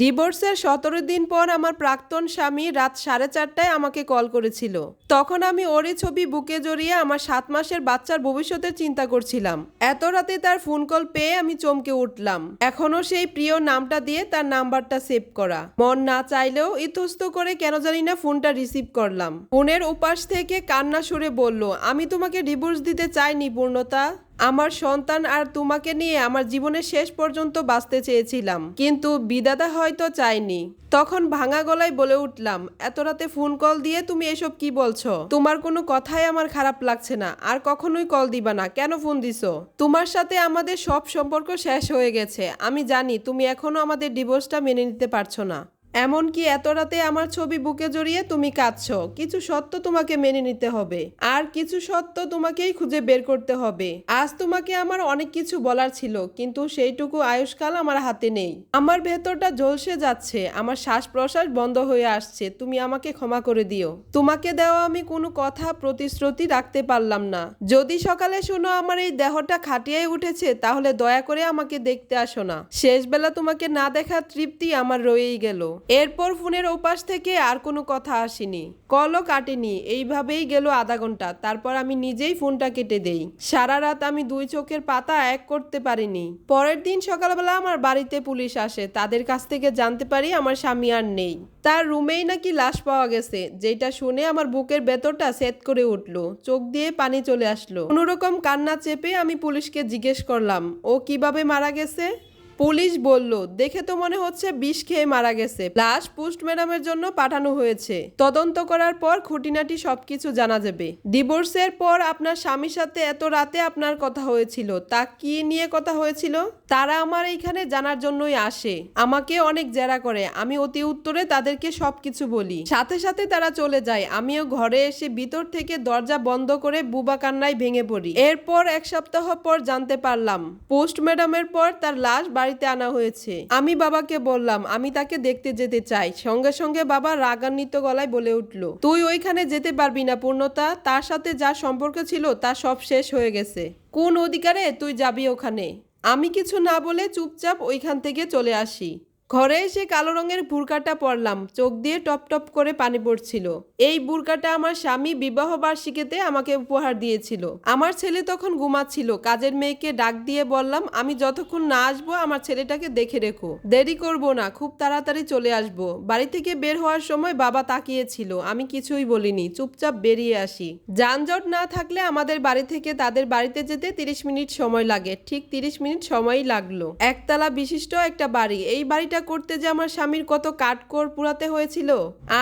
ডিভোর্সের সতেরো দিন পর আমার প্রাক্তন স্বামী রাত সাড়ে চারটায় আমাকে কল করেছিল। তখন আমি ওরই ছবি বুকে জড়িয়ে আমার সাত মাসের বাচ্চার ভবিষ্যতের চিন্তা করছিলাম। এত রাতে তার ফোন কল পেয়ে আমি চমকে উঠলাম। এখনও সেই প্রিয় নামটা দিয়ে তার নাম্বারটা সেভ করা। মন না চাইলেও ইতস্ত করে কেন জানি না ফোনটা রিসিভ করলাম। ফোনের উপাস থেকে কান্না সুরে বলল, আমি তোমাকে ডিভোর্স দিতে চাইনি, পূর্ণতা। আমার সন্তান আর তোমাকে নিয়ে আমার জীবনের শেষ পর্যন্ত বাঁচতে চেয়েছিলাম। কিন্তু বিদাতা হয়তো চাইনি তখন ভাঙা গলায় বলে উঠলাম, এত রাতে ফোন কল দিয়ে তুমি এসব কি বলছো? তোমার কোনো কথাই আমার খারাপ লাগছে না। আর কখনোই কল দিবা না। কেন ফোন দিছো? তোমার সাথে আমাদের সব সম্পর্ক শেষ হয়ে গেছে। আমি জানি তুমি এখনও আমাদের ডিভোর্সটা মেনে নিতে পারছ না। এমনকি এত রাতে আমার ছবি বুকে জড়িয়ে তুমি কাঁদছ। কিছু সত্য তোমাকে মেনে নিতে হবে। আর কিছু সত্য তোমাকেই খুঁজে বের করতে হবে। আজ তোমাকে আমার অনেক কিছু বলার ছিল, কিন্তু সেইটুকু আয়ুষ্কাল আমার হাতে নেই। আমার ভেতরটা ঝলসে যাচ্ছে, আমার শ্বাস প্রশ্বাস বন্ধ হয়ে আসছে, তুমি আমাকে ক্ষমা করে দিও। তোমাকে দেওয়া আমি কোনো কথা প্রতিশ্রুতি রাখতে পারলাম না। যদি সকালে শোনো আমার এই দেহটা খাটিয়ে উঠেছে, তাহলে দয়া করে আমাকে দেখতে আসো না। শেষবেলা তোমাকে না দেখার তৃপ্তি আমার রয়েই গেল। এরপর ফোনের ওপাশ থেকে আর কোনো কথা আসেনি। কলও কাটেনি। এইভাবেই গেল আধা ঘণ্টা। তারপর আমি নিজেই ফোনটা কেটে দেই। সারা রাত আমি দুই চোখের পাতা এক করতে পারিনি। পরের দিন সকালবেলা আমার বাড়িতে পুলিশ আসে। তাদের কাছ থেকে জানতে পারি আমার স্বামী আর নেই। তার রুমেই নাকি লাশ পাওয়া গেছে। যেটা শুনে আমার বুকের ভেতরটা সেট করে উঠল। চোখ দিয়ে পানি চলে আসলো। কোনোরকম কান্না চেপে আমি পুলিশকে জিজ্ঞেস করলাম, ও কীভাবে মারা গেছে? পুলিশ বলল, দেখে তো মনে হচ্ছে বিষ খেয়ে মারা গেছে। লাশ পোস্টম্যাডামের জন্য পাঠানো হয়েছে। তদন্ত করার পর খুঁটিনাটি সবকিছু জানা যাবে। ডিভোর্সের পর আপনার স্বামীর সাথে এত রাতে আপনার কথা হয়েছিল। তা কি নিয়ে কথা হয়েছিল? তারা আমার এইখানে জানার জন্যই আসে। আমাকে অনেক জেরা করে। আমি অতি উত্তরে তাদেরকে সবকিছু বলি। সাথে সাথে তারা চলে যায়। আমিও ঘরে এসে ভিতর থেকে দরজা বন্ধ করে বুবা কান্নায় ভেঙে পড়ি। এরপর এক সপ্তাহ পর জানতে পারলাম, পোস্ট ম্যাডামের পর তার লাশ বাড়িতে আনা হয়েছে। আমি বাবাকে বললাম, আমি তাকে দেখতে যেতে চাই। সঙ্গে সঙ্গে বাবা রাগান্বিত গলায় বলে উঠল, তুই ওইখানে যেতে পারবি না পূর্ণতা। তার সাথে যা সম্পর্ক ছিল তা সব শেষ হয়ে গেছে। কোন অধিকারে তুই যাবি ওখানে? আমি কিছু না বলে চুপচাপ ওইখান থেকে চলে আসি। ঘরে এসে কালো রঙের বুরকাটা পরলাম। চোখ দিয়ে টপ টপ করে পানি পড়ছিল। এই বুরকাটা আমার স্বামী বিবাহ বার্ষিকীতে আমাকে উপহার দিয়েছিল। আমার ছেলে তখন ঘুমাচ্ছিল। কাজের মেয়েকে ডাক দিয়ে বললাম, আমি যতক্ষণ না আসব, আমার ছেলেটাকে দেখে রেখো। দেরি করব না, খুব তাড়াতাড়ি চলে আসব। বাড়ি থেকে বের হওয়ার সময় বাবা তাকিয়েছিল। আমি কিছুই বলিনি, চুপচাপ বেরিয়ে আসি। যানজট না থাকলে আমাদের বাড়ি থেকে তাদের বাড়িতে যেতে তিরিশ মিনিট সময় লাগে। ঠিক তিরিশ মিনিট সময়ই লাগল। একতলা বিশিষ্ট একটা বাড়ি। এই বাড়িটা করতে যে আমার স্বামীর কত কাঠকোর পুরাতে হয়েছিল,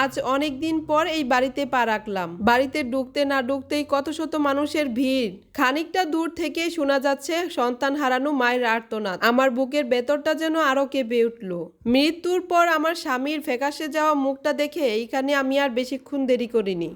আজ অনেক দিন পর এই বাড়িতে পা রাখলাম। বাড়িতে ঢুকতে না ঢুকতেই কত শত মানুষের ভিড়। খানিকটা দূর থেকেই শোনা যাচ্ছে সন্তান হারানো মায়ের আর্তনাদ। আমার বুকের ভেতরটা যেন আরও কেঁপে উঠল। মৃত্যুর পর আমার স্বামীর ফ্যাকাশে যাওয়া মুখটা দেখে এইখানে আমি আর বেশিক্ষণ দেরি করিনি।